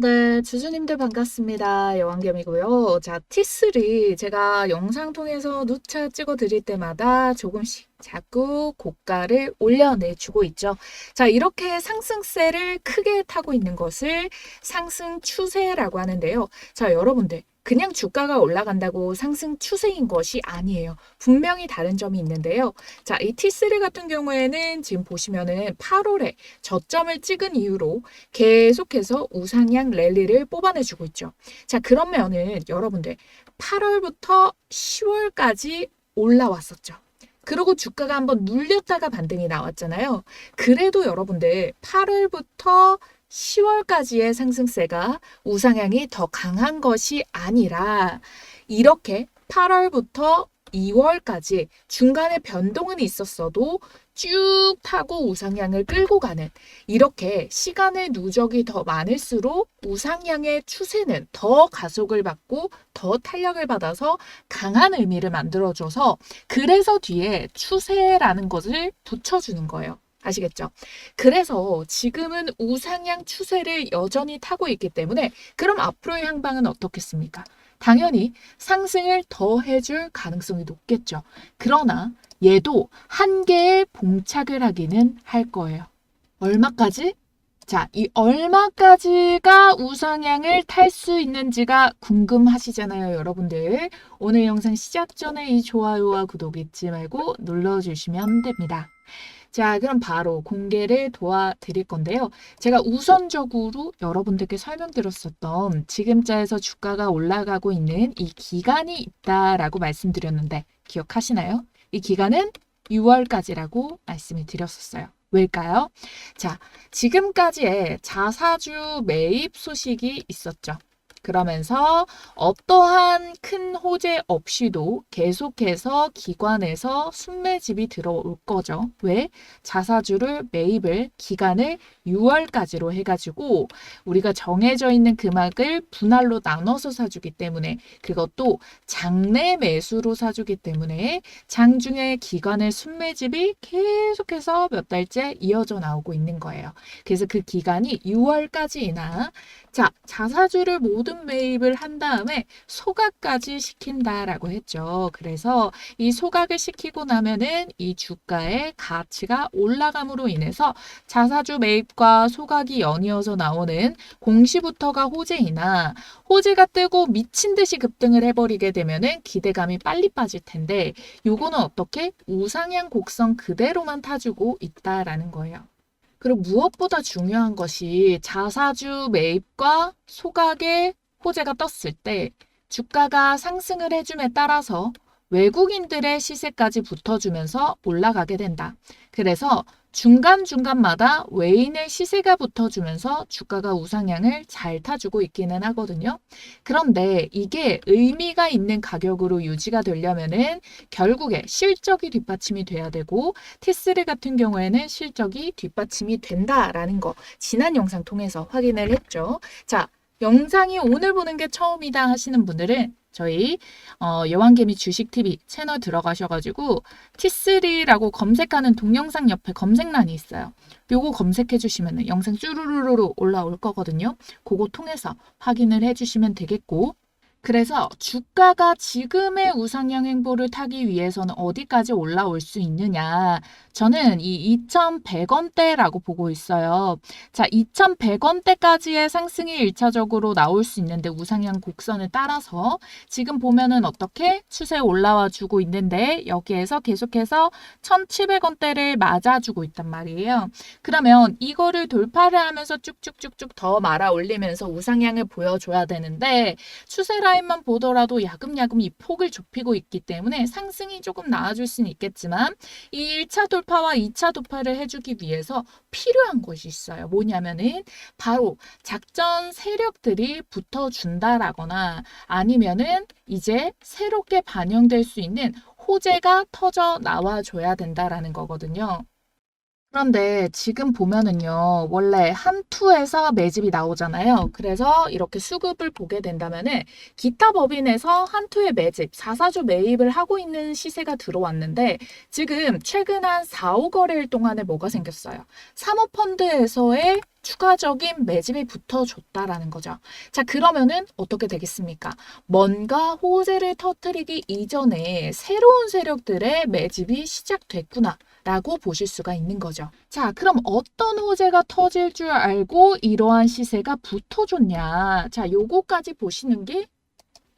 네, 주주님들 반갑습니다. 여왕겸이고요. 자, T3 제가 영상 통해서 누차 찍어 드릴 때마다 조금씩 자꾸 고가를 올려내주고 있죠. 자, 이렇게 상승세를 크게 타고 있는 것을 상승 추세라고 하는데요. 자, 여러분들. 그냥 주가가 올라간다고 상승 추세인 것이 아니에요. 분명히 다른 점이 있는데요. 자, 이 T3 같은 경우에는 지금 보시면은 8월에 저점을 찍은 이후로 계속해서 우상향 랠리를 뽑아내주고 있죠. 자, 그러면은 여러분들 8월부터 10월까지 올라왔었죠. 그리고 주가가 한번 눌렸다가 반등이 나왔잖아요. 그래도 여러분들 8월부터 10월까지의 상승세가 우상향이 더 강한 것이 아니라 이렇게 8월부터 2월까지 중간에 변동은 있었어도 쭉 타고 우상향을 끌고 가는 이렇게 시간의 누적이 더 많을수록 우상향의 추세는 더 가속을 받고 더 탄력을 받아서 강한 의미를 만들어줘서 그래서 뒤에 추세라는 것을 붙여주는 거예요. 아시겠죠? 그래서 지금은 우상향 추세를 여전히 타고 있기 때문에 그럼 앞으로의 향방은 어떻겠습니까? 당연히 상승을 더 해줄 가능성이 높겠죠. 그러나 얘도 한계에 봉착을 하기는 할 거예요. 얼마까지? 자, 이 얼마까지가 우상향을 탈 수 있는지가 궁금하시잖아요, 여러분들. 오늘 영상 시작 전에 이 좋아요와 구독 잊지 말고 눌러주시면 됩니다. 자, 그럼 바로 공개를 도와드릴 건데요. 제가 우선적으로 여러분들께 설명드렸었던 지금자에서 주가가 올라가고 있는 이 기간이 있다라고 말씀드렸는데 기억하시나요? 이 기간은 6월까지라고 말씀을 드렸었어요. 왜일까요? 자, 지금까지의 자사주 매입 소식이 있었죠. 그러면서 어떠한 큰 호재 없이도 계속해서 기관에서 순매집이 들어올 거죠. 왜? 자사주를 매입을 기간을 6월까지로 해가지고 우리가 정해져 있는 금액을 분할로 나눠서 사주기 때문에 그것도 장내 매수로 사주기 때문에 장중에 기관의 순매집이 계속해서 몇 달째 이어져 나오고 있는 거예요. 그래서 그 기간이 6월까지이나 자, 자사주를 모든 매입을 한 다음에 소각까지 시킨다라고 했죠. 그래서 이 소각을 시키고 나면은 이 주가의 가치가 올라감으로 인해서 자사주 매입과 소각이 연이어서 나오는 공시부터가 호재이나 호재가 뜨고 미친 듯이 급등을 해버리게 되면은 기대감이 빨리 빠질 텐데 요거는 어떻게 우상향 곡선 그대로만 타주고 있다라는 거예요. 그리고 무엇보다 중요한 것이 자사주 매입과 소각의 호재가 떴을 때 주가가 상승을 해줌에 따라서 외국인들의 시세까지 붙어주면서 올라가게 된다. 그래서 중간중간마다 외인의 시세가 붙어주면서 주가가 우상향을 잘 타주고 있기는 하거든요. 그런데 이게 의미가 있는 가격으로 유지가 되려면은 결국에 실적이 뒷받침이 돼야 되고 T3 같은 경우에는 실적이 뒷받침이 된다라는 거 지난 영상 통해서 확인을 했죠. 자, 영상이 오늘 보는 게 처음이다 하시는 분들은 저희 어, 여왕개미 주식TV 채널 들어가셔가지고 T3라고 검색하는 동영상 옆에 검색란이 있어요. 요거 검색해 주시면 영상 쭈루루루 올라올 거거든요. 그거 통해서 확인을 해 주시면 되겠고 그래서 주가가 지금의 우상향 행보를 타기 위해서는 어디까지 올라올 수 있느냐. 저는 이 2,100원대라고 보고 있어요. 자, 2,100원대까지의 상승이 1차적으로 나올 수 있는데 우상향 곡선을 따라서 지금 보면은 어떻게 추세 올라와 주고 있는데 여기에서 계속해서 1,700원대를 맞아주고 있단 말이에요. 그러면 이거를 돌파를 하면서 쭉쭉쭉쭉 더 말아 올리면서 우상향을 보여줘야 되는데 추세라 라인만 보더라도 야금야금 이 폭을 좁히고 있기 때문에 상승이 조금 나아질 수는 있겠지만 이 1차 돌 파와 2차 돌파를 해주기 위해서 필요한 것이 있어요. 뭐냐면은 바로 작전 세력들이 붙어준다라거나 아니면은 이제 새롭게 반영될 수 있는 호재가 터져 나와줘야 된다라는 거거든요. 그런데 지금 보면은요, 원래 한 투에서 매집이 나오잖아요. 그래서 이렇게 수급을 보게 된다면은 기타 법인에서 한 투의 매집, 4사주 매입을 하고 있는 시세가 들어왔는데 지금 최근 한 4, 5거래일 동안에 뭐가 생겼어요? 사모펀드에서의 추가적인 매집이 붙어줬다라는 거죠. 자, 그러면은 어떻게 되겠습니까? 뭔가 호재를 터뜨리기 이전에 새로운 세력들의 매집이 시작됐구나. 라고 보실 수가 있는 거죠. 자, 그럼 어떤 호재가 터질 줄 알고 이러한 시세가 붙어줬냐. 자, 요거까지 보시는 게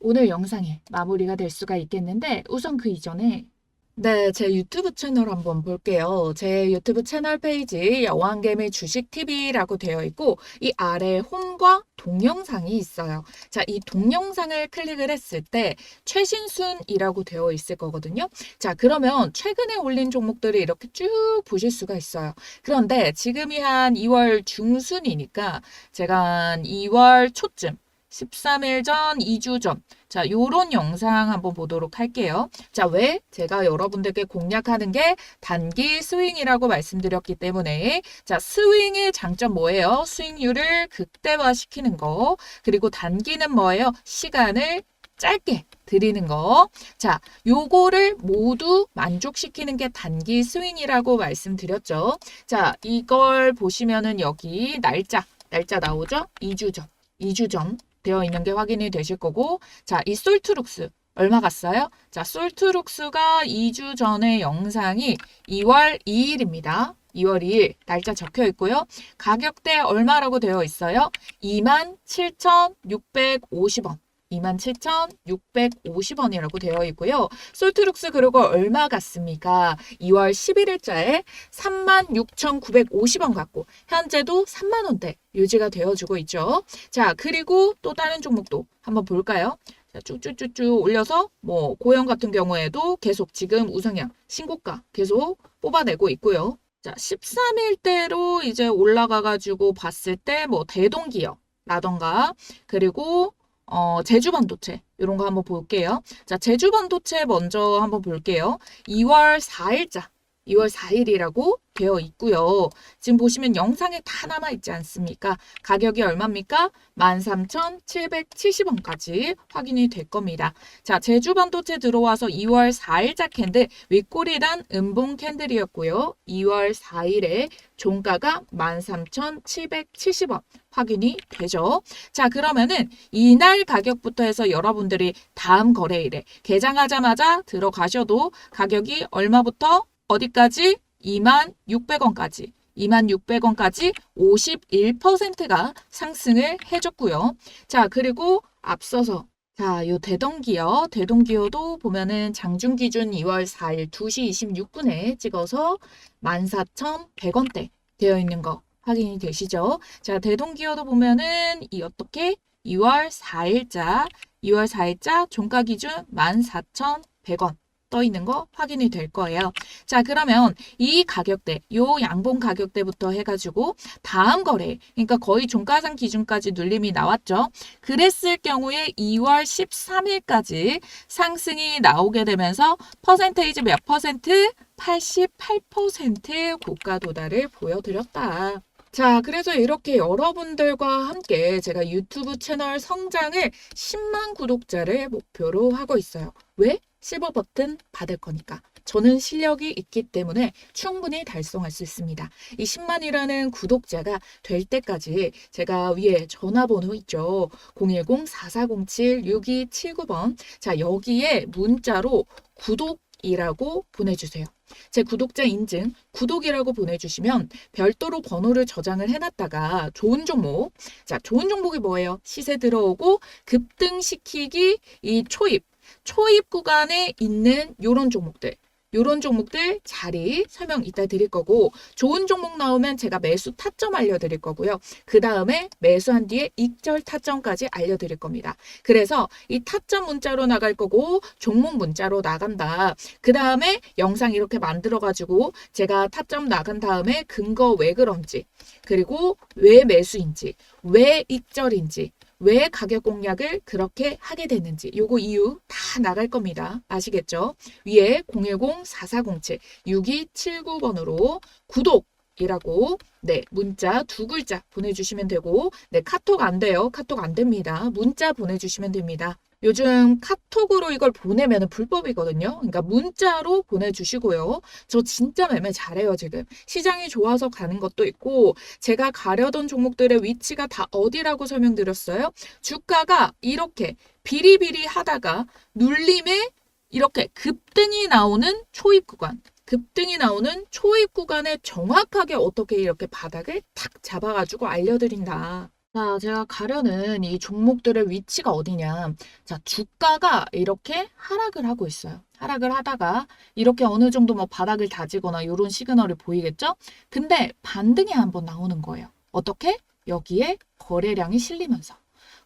오늘 영상의 마무리가 될 수가 있겠는데 우선 그 이전에 네, 제 유튜브 채널 한번 볼게요. 제 유튜브 채널 페이지 여왕개미 주식TV라고 되어 있고 이 아래 홈과 동영상이 있어요. 자, 이 동영상을 클릭을 했을 때 최신순이라고 되어 있을 거거든요. 자, 그러면 최근에 올린 종목들을 이렇게 쭉 보실 수가 있어요. 그런데 지금이 한 2월 중순이니까 제가 한 2월 초쯤 13일 전, 2주 전. 자, 요런 영상 한번 보도록 할게요. 자, 왜? 제가 여러분들께 공략하는 게 단기 스윙이라고 말씀드렸기 때문에 자, 스윙의 장점 뭐예요? 수익률을 극대화시키는 거. 그리고 단기는 뭐예요? 시간을 짧게 드리는 거. 자, 요거를 모두 만족시키는 게 단기 스윙이라고 말씀드렸죠. 자, 이걸 보시면은 여기 날짜, 날짜 나오죠? 2주 전. 2주 전 되어 있는 게 확인이 되실 거고 자, 이 솔트룩스 얼마 갔어요? 자, 솔트룩스가 2주 전의 영상이 2월 2일입니다. 2월 2일 날짜 적혀 있고요. 가격대 얼마라고 되어 있어요? 27,650원. 27,650원이라고 되어 있고요. 솔트룩스 그리고 얼마 갔습니까? 2월 11일자에 36,950원 갖고 현재도 3만 원대 유지가 되어주고 있죠. 자, 그리고 또 다른 종목도 한번 볼까요? 자, 쭉쭉쭉쭉 올려서 뭐 고영 같은 경우에도 계속 지금 우상향 신고가 계속 뽑아내고 있고요. 자, 13일대로 이제 올라가가지고 봤을 때 뭐 대동기업 라던가 그리고 어, 제주 반도체 이런 거 한번 볼게요. 자, 제주 반도체 먼저 한번 볼게요. 2월 4일자 2월 4일이라고 되어 있고요. 지금 보시면 영상에 다 남아 있지 않습니까? 가격이 얼마입니까? 13,770원까지 확인이 될 겁니다. 자, 제주 반도체 들어와서 2월 4일자 캔들 윗꼬리단 음봉 캔들이었고요. 2월 4일에 종가가 13,770원 확인이 되죠. 자, 그러면은 이날 가격부터 해서 여러분들이 다음 거래일에 개장하자마자 들어가셔도 가격이 얼마부터 어디까지? 2만 600원까지. 2만 600원까지 51%가 상승을 해줬고요. 자, 그리고 앞서서 자, 요 대동기어, 대동기어도 보면은 장중 기준 2월 4일 2시 26분에 찍어서 14,100원대 되어 있는 거 확인이 되시죠? 자, 대동기어도 보면은 이 어떻게 2월 4일자, 2월 4일자 종가 기준 14,100원 떠 있는 거 확인이 될 거예요. 자, 그러면 이 가격대, 요 양봉 가격대부터 해가지고 다음 거래, 그러니까 거의 종가상 기준까지 눌림이 나왔죠. 그랬을 경우에 2월 13일까지 상승이 나오게 되면서 퍼센테이지 몇 퍼센트? 88% 고가 도달을 보여드렸다. 자, 그래서 이렇게 여러분들과 함께 제가 유튜브 채널 성장을 10만 구독자를 목표로 하고 있어요. 왜? 실버 버튼 받을 거니까. 저는 실력이 있기 때문에 충분히 달성할 수 있습니다. 이 10만이라는 구독자가 될 때까지 제가 위에 전화번호 있죠. 010-4407-6279번. 자, 여기에 문자로 구독이라고 보내주세요. 제 구독자 인증, 구독이라고 보내주시면 별도로 번호를 저장을 해놨다가 좋은 종목, 자, 좋은 종목이 뭐예요? 시세 들어오고 급등시키기 이 초입, 초입 구간에 있는 요런 종목들. 요런 종목들 자리 설명 이따 드릴 거고 좋은 종목 나오면 제가 매수 타점 알려드릴 거고요. 그 다음에 매수한 뒤에 익절 타점까지 알려드릴 겁니다. 그래서 이 타점 문자로 나갈 거고 종목 문자로 나간다. 그 다음에 영상 이렇게 만들어가지고 제가 타점 나간 다음에 근거 왜 그런지 그리고 왜 매수인지 왜 익절인지 왜 가격 공략을 그렇게 하게 됐는지 요거 이유 다 나갈 겁니다. 아시겠죠? 위에 010-4407-6279번으로 구독 이라고 네 문자 두 글자 보내주시면 되고 네 카톡 안 돼요 카톡 안 됩니다 문자 보내주시면 됩니다 요즘 카톡으로 이걸 보내면 불법이거든요. 그러니까 문자로 보내주시고요. 저 진짜 매매 잘해요 지금. 시장이 좋아서 가는 것도 있고 제가 가려던 종목들의 위치가 다 어디라고 설명드렸어요? 주가가 이렇게 비리비리 하다가 눌림에 이렇게 급등이 나오는 초입 구간 급등이 나오는 초입 구간에 정확하게 어떻게 이렇게 바닥을 탁 잡아가지고 알려드린다. 자, 제가 가려는 이 종목들의 위치가 어디냐. 자, 주가가 이렇게 하락을 하고 있어요. 하락을 하다가 이렇게 어느 정도 뭐 바닥을 다지거나 이런 시그널이 보이겠죠? 근데 반등이 한번 나오는 거예요. 어떻게? 여기에 거래량이 실리면서.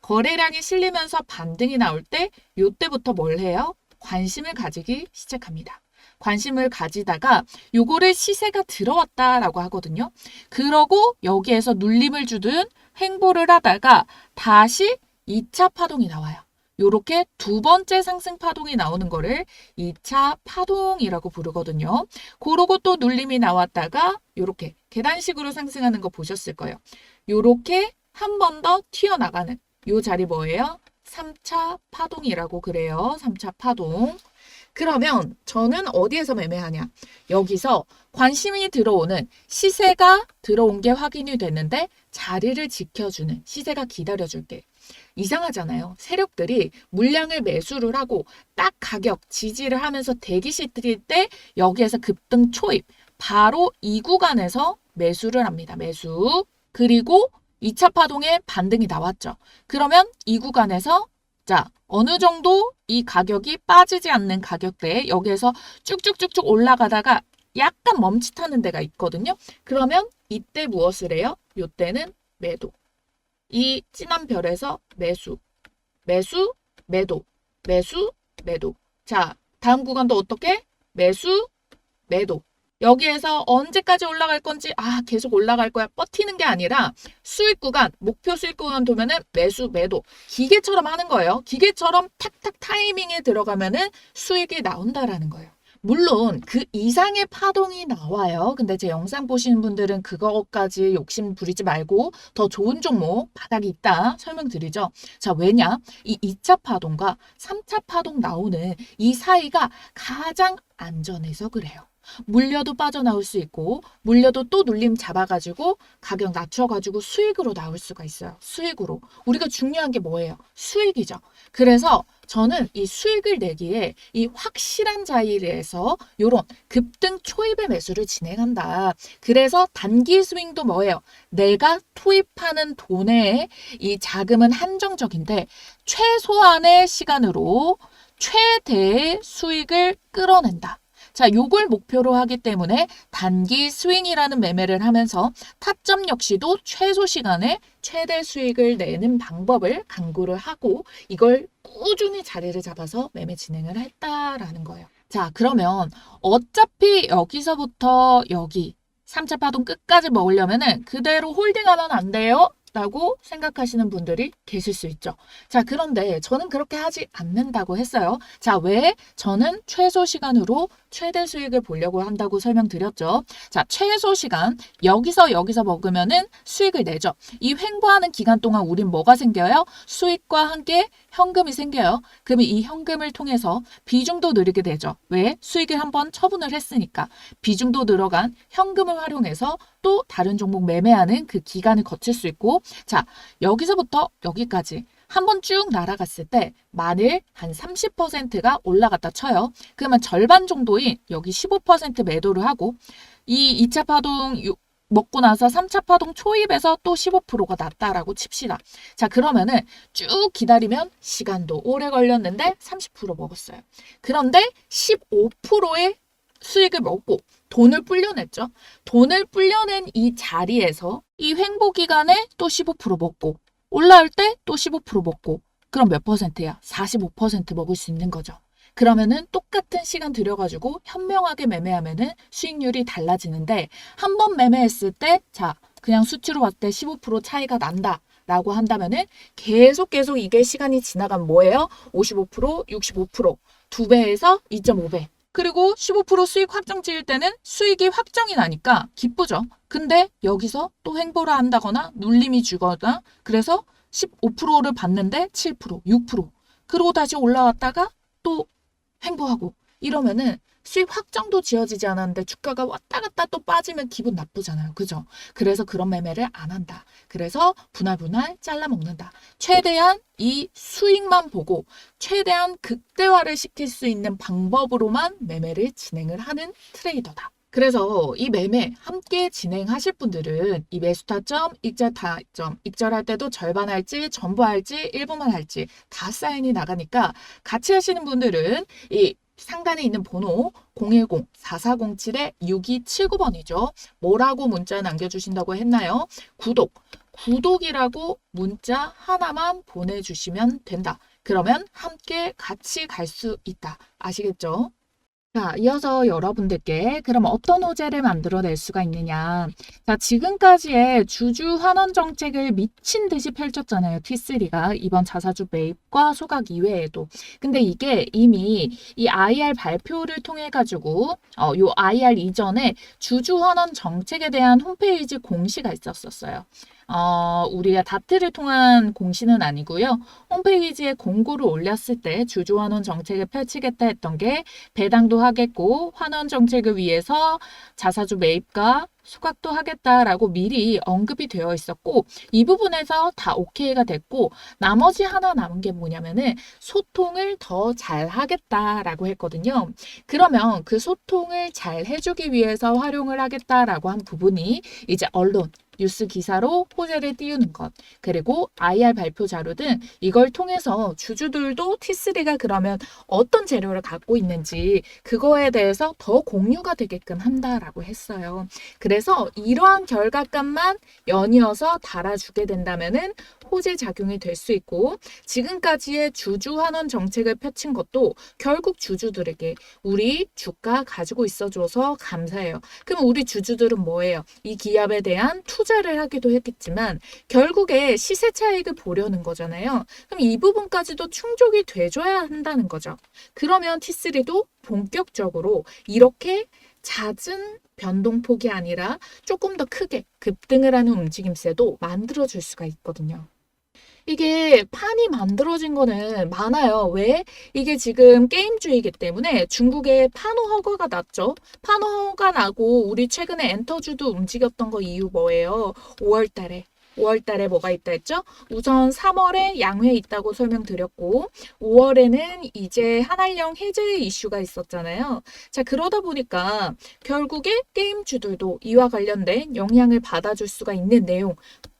거래량이 실리면서 반등이 나올 때, 요때부터 뭘 해요? 관심을 가지기 시작합니다. 관심을 가지다가 요거를 시세가 들어왔다라고 하거든요. 그러고 여기에서 눌림을 주든 행보를 하다가 다시 2차 파동이 나와요. 요렇게 두 번째 상승 파동이 나오는 거를 2차 파동이라고 부르거든요. 그러고 또 눌림이 나왔다가 요렇게 계단식으로 상승하는 거 보셨을 거예요. 요렇게 한 번 더 튀어나가는 요 자리 뭐예요? 3차 파동이라고 그래요. 3차 파동. 그러면 저는 어디에서 매매하냐? 여기서 관심이 들어오는 시세가 들어온 게 확인이 됐는데 자리를 지켜주는 시세가 기다려줄게. 이상하잖아요. 세력들이 물량을 매수를 하고 딱 가격 지지를 하면서 대기시 뜰때 여기에서 급등 초입 바로 이 구간에서 매수를 합니다. 매수. 그리고 2차 파동에 반등이 나왔죠. 그러면 이 구간에서 자, 어느 정도 이 가격이 빠지지 않는 가격대에 여기에서 쭉쭉쭉쭉 올라가다가 약간 멈칫하는 데가 있거든요. 그러면 이때 무엇을 해요? 이때는 매도. 이 진한 별에서 매수, 매수, 매도, 매수, 매도. 자, 다음 구간도 어떻게? 매수, 매도. 여기에서 언제까지 올라갈 건지 아 계속 올라갈 거야 버티는 게 아니라 수익 구간 목표 수익 구간 도면은 매수 매도. 기계처럼 하는 거예요. 기계처럼 탁탁 타이밍에 들어가면은 수익이 나온다라는 거예요. 물론 그 이상의 파동이 나와요. 근데 제 영상 보시는 분들은 그거까지 욕심 부리지 말고 더 좋은 종목 바닥이 있다 설명드리죠. 자 왜냐? 이 2차 파동과 3차 파동 나오는 이 사이가 가장 안전해서 그래요 물려도 빠져나올 수 있고 물려도 또 눌림 잡아가지고 가격 낮춰가지고 수익으로 나올 수가 있어요. 수익으로. 우리가 중요한 게 뭐예요? 수익이죠. 그래서 저는 이 수익을 내기에 이 확실한 자리에서 이런 급등 초입의 매수를 진행한다. 그래서 단기 스윙도 뭐예요? 내가 투입하는 돈의 이 자금은 한정적인데 최소한의 시간으로 최대의 수익을 끌어낸다. 자, 요걸 목표로 하기 때문에 단기 스윙이라는 매매를 하면서 타점 역시도 최소 시간에 최대 수익을 내는 방법을 강구를 하고 이걸 꾸준히 자리를 잡아서 매매 진행을 했다라는 거예요. 자, 그러면 어차피 여기서부터 여기 3차 파동 끝까지 먹으려면은 그대로 홀딩하면 안 돼요. 라고 생각하시는 분들이 계실 수 있죠. 자, 그런데 저는 그렇게 하지 않는다고 했어요. 자, 왜? 저는 최소 시간으로 최대 수익을 보려고 한다고 설명드렸죠. 자, 최소 시간 여기서 여기서 먹으면은 수익을 내죠. 이 횡보하는 기간 동안 우린 뭐가 생겨요? 수익과 함께 현금이 생겨요. 그러면 이 현금을 통해서 비중도 늘리게 되죠. 왜? 수익을 한번 처분을 했으니까 비중도 늘어간 현금을 활용해서 또 다른 종목 매매하는 그 기간을 거칠 수 있고 자 여기서부터 여기까지 한번 쭉 날아갔을 때 만일 한 30%가 올라갔다 쳐요. 그러면 절반 정도인 여기 15% 매도를 하고 이 2차 파동 먹고 나서 3차 파동 초입에서 또 15%가 났다라고 칩시다. 자, 그러면은 쭉 기다리면 시간도 오래 걸렸는데 30% 먹었어요. 그런데 15%의 수익을 먹고 돈을 불려냈죠. 돈을 불려낸 이 자리에서 이 횡보 기간에 또 15% 먹고 올라올 때 또 15% 먹고 그럼 몇 퍼센트야? 45% 먹을 수 있는 거죠. 그러면은 똑같은 시간 들여가지고 현명하게 매매하면은 수익률이 달라지는데 한 번 매매했을 때 자 그냥 수치로 봤을 때 15% 차이가 난다. 라고 한다면은 계속 계속 이게 시간이 지나가면 뭐예요? 55%, 65%, 두 배에서 2.5배. 그리고 15% 수익 확정 지을 때는 수익이 확정이 나니까 기쁘죠. 근데 여기서 또 횡보를 한다거나 눌림이 주거나 그래서 15%를 받는데 7%, 6%. 그러고 다시 올라왔다가 또 횡보하고 이러면은 수익 확정도 지어지지 않았는데 주가가 왔다 갔다 또 빠지면 기분 나쁘잖아요. 그죠? 그래서 그런 매매를 안 한다. 그래서 분할 분할 잘라 먹는다. 최대한 이 수익만 보고 최대한 극대화를 시킬 수 있는 방법으로만 매매를 진행을 하는 트레이더다. 그래서 이 매매 함께 진행하실 분들은 이 매수 타점, 익절 타점, 익절할 때도 절반 할지, 전부 할지, 일부만 할지 다 사인이 나가니까 같이 하시는 분들은 이 상단에 있는 번호 010-4407-6279번이죠. 뭐라고 문자 남겨주신다고 했나요? 구독. 구독이라고 문자 하나만 보내주시면 된다. 그러면 함께 같이 갈 수 있다. 아시겠죠? 자, 이어서 여러분들께 그럼 어떤 호재를 만들어낼 수가 있느냐. 자, 지금까지의 주주 환원 정책을 미친 듯이 펼쳤잖아요. T3가 이번 자사주 매입과 소각 이외에도. 근데 이게 이미 이 IR 발표를 통해 가지고 어, 요 IR 이전에 주주 환원 정책에 대한 홈페이지 공시가 있었었어요. 어, 우리가 다트를 통한 공시는 아니고요. 홈페이지에 공고를 올렸을 때 주주 환원 정책을 펼치겠다 했던 게 배당도 하겠고 환원 정책을 위해서 자사주 매입과 수각도 하겠다라고 미리 언급이 되어 있었고 이 부분에서 다 오케이가 됐고 나머지 하나 남은 게 뭐냐면은 소통을 더 잘 하겠다라고 했거든요. 그러면 그 소통을 잘 해주기 위해서 활용을 하겠다라고 한 부분이 이제 언론 뉴스 기사로 호재를 띄우는 것, 그리고 IR 발표 자료 등 이걸 통해서 주주들도 T3가 그러면 어떤 재료를 갖고 있는지 그거에 대해서 더 공유가 되게끔 한다라고 했어요. 그래서 이러한 결과값만 연이어서 달아주게 된다면은 호재 작용이 될 수 있고 지금까지의 주주 환원 정책을 펼친 것도 결국 주주들에게 우리 주가 가지고 있어줘서 감사해요. 그럼 우리 주주들은 뭐예요? 이 기업에 대한 투자를 하기도 했겠지만 결국에 시세 차익을 보려는 거잖아요. 그럼 이 부분까지도 충족이 돼줘야 한다는 거죠. 그러면 T3도 본격적으로 이렇게 잦은 변동폭이 아니라 조금 더 크게 급등을 하는 움직임세도 만들어줄 수가 있거든요. 이게 판이 만들어진 거는 많아요. 왜? 이게 지금 게임주의이기 때문에 중국에 판호 허가가 났죠. 판호 허가 나고 우리 최근에 엔터주도 움직였던 거 이유 뭐예요? 5월 달에. 5월 달에 뭐가 있다 했죠? 우선 3월에 양회 있다고 설명드렸고 5월에는 이제 한알령 해제 이슈가 있었잖아요. 자, 그러다 보니까 결국에 게임주들도 이와 관련된 영향을 받아줄 수가 있는 내용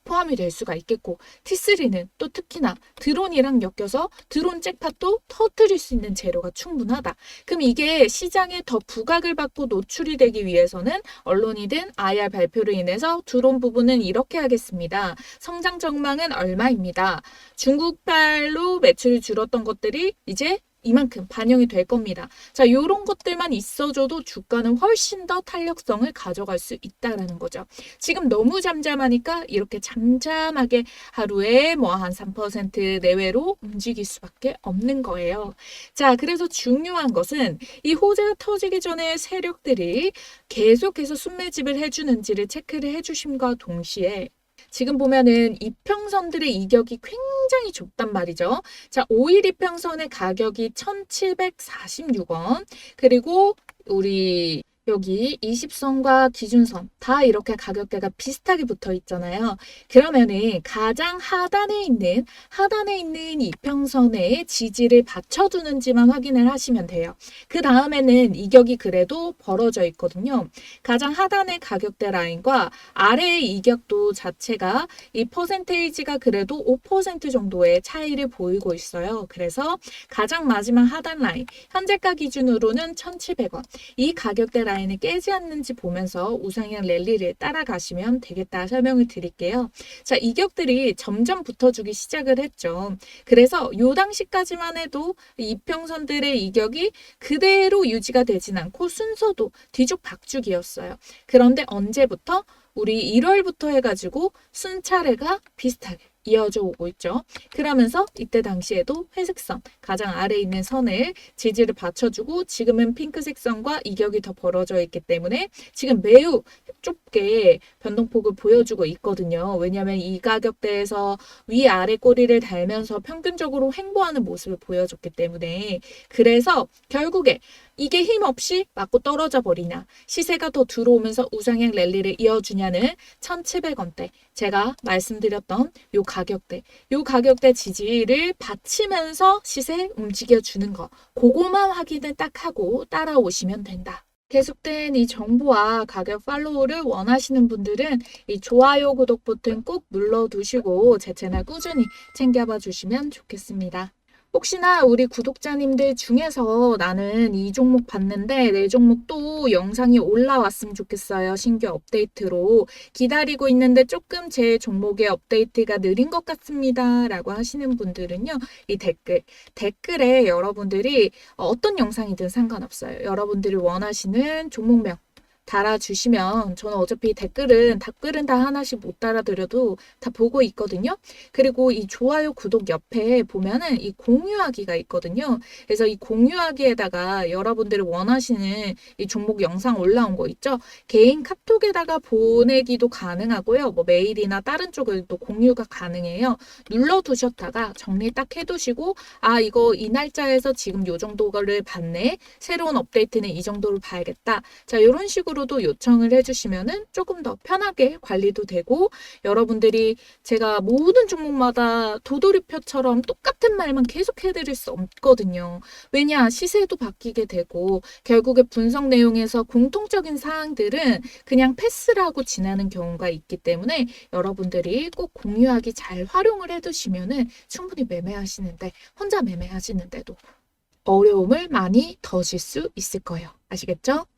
포함이 될 수가 있겠고 T3는 또 특히나 드론이랑 엮여서 드론 잭팟도 터뜨릴 수 있는 재료가 충분하다. 그럼 이게 시장에 더 부각을 받고 노출이 되기 위해서는 언론이든 IR 발표로 인해서 드론 부분은 이렇게 하겠습니다. 성장 전망은 얼마입니다. 중국발로 매출이 줄었던 것들이 이제 이만큼 반영이 될 겁니다. 자, 요런 것들만 있어줘도 주가는 훨씬 더 탄력성을 가져갈 수 있다라는 거죠. 지금 너무 잠잠하니까 이렇게 잠잠하게 하루에 뭐 한 3% 내외로 움직일 수밖에 없는 거예요. 자, 그래서 중요한 것은 이 호재가 터지기 전에 세력들이 계속해서 순매집을 해주는지를 체크를 해주심과 동시에 지금 보면은 이평선들의 이격이 굉장히 좁단 말이죠. 자, 5일 이평선의 가격이 1746원. 그리고 우리 여기 20선과 기준선 다 이렇게 가격대가 비슷하게 붙어 있잖아요. 그러면은 가장 하단에 있는 하단에 있는 이평선의 지지를 받쳐주는지만 확인을 하시면 돼요. 그 다음에는 이격이 그래도 벌어져 있거든요. 가장 하단의 가격대 라인과 아래의 이격도 자체가 이 퍼센테이지가 그래도 5% 정도의 차이를 보이고 있어요. 그래서 가장 마지막 하단 라인 현재가 기준으로는 1,700원 이 가격대 라인 라인을 깨지 않는지 보면서 우상향 랠리를 따라가시면 되겠다 설명을 드릴게요. 자, 이격들이 점점 붙어주기 시작을 했죠. 그래서 요 당시까지만 해도 이평선들의 이격이 그대로 유지가 되진 않고 순서도 뒤죽박죽이었어요. 그런데 언제부터? 우리 1월부터 해가지고 순차례가 비슷하게 이어져 오고 있죠. 그러면서 이때 당시에도 회색선, 가장 아래에 있는 선을 지지를 받쳐주고 지금은 핑크색 선과 이격이 더 벌어져 있기 때문에 지금 매우 좁게 변동폭을 보여주고 있거든요. 왜냐하면 이 가격대에서 위아래 꼬리를 달면서 평균적으로 횡보하는 모습을 보여줬기 때문에 그래서 결국에 이게 힘없이 맞고 떨어져 버리냐 시세가 더 들어오면서 우상향 랠리를 이어주냐는 1700원대 제가 말씀드렸던 요 가격대 요 가격대 지지를 받치면서 시세 움직여주는 거 그거만 확인을 딱 하고 따라오시면 된다. 계속된 이 정보와 가격 팔로우를 원하시는 분들은 이 좋아요, 구독 버튼 꼭 눌러두시고 제 채널 꾸준히 챙겨봐 주시면 좋겠습니다. 혹시나 우리 구독자님들 중에서 나는 이 종목 봤는데 내 종목 또 영상이 올라왔으면 좋겠어요. 신규 업데이트로 기다리고 있는데 조금 제 종목의 업데이트가 느린 것 같습니다. 라고 하시는 분들은요. 이 댓글, 댓글에 여러분들이 어떤 영상이든 상관없어요. 여러분들이 원하시는 종목명 달아주시면 저는 어차피 댓글은 댓글은 다 하나씩 못 달아드려도 다 보고 있거든요. 그리고 이 좋아요, 구독 옆에 보면은 이 공유하기가 있거든요. 그래서 이 공유하기에다가 여러분들이 원하시는 이 종목 영상 올라온 거 있죠? 개인 카톡에다가 보내기도 가능하고요. 뭐 메일이나 다른 또 공유가 가능해요. 눌러두셨다가 정리 딱 해두시고 아 이거 이 날짜에서 지금 요 정도를 봤네. 새로운 업데이트는 이 정도로 봐야겠다. 자 이런 식으로 도 요청을 해주시면은 조금 더 편하게 관리도 되고 여러분들이 제가 모든 종목마다 도돌이표처럼 똑같은 말만 계속 해드릴 수 없거든요. 왜냐 시세도 바뀌게 되고 결국에 분석 내용에서 공통적인 사항들은 그냥 패스를 하고 지나는 경우가 있기 때문에 여러분들이 꼭 공유하기 잘 활용을 해두시면은 충분히 매매하시는데 혼자 매매하시는데도 어려움을 많이 더실 수 있을 거예요. 아시겠죠?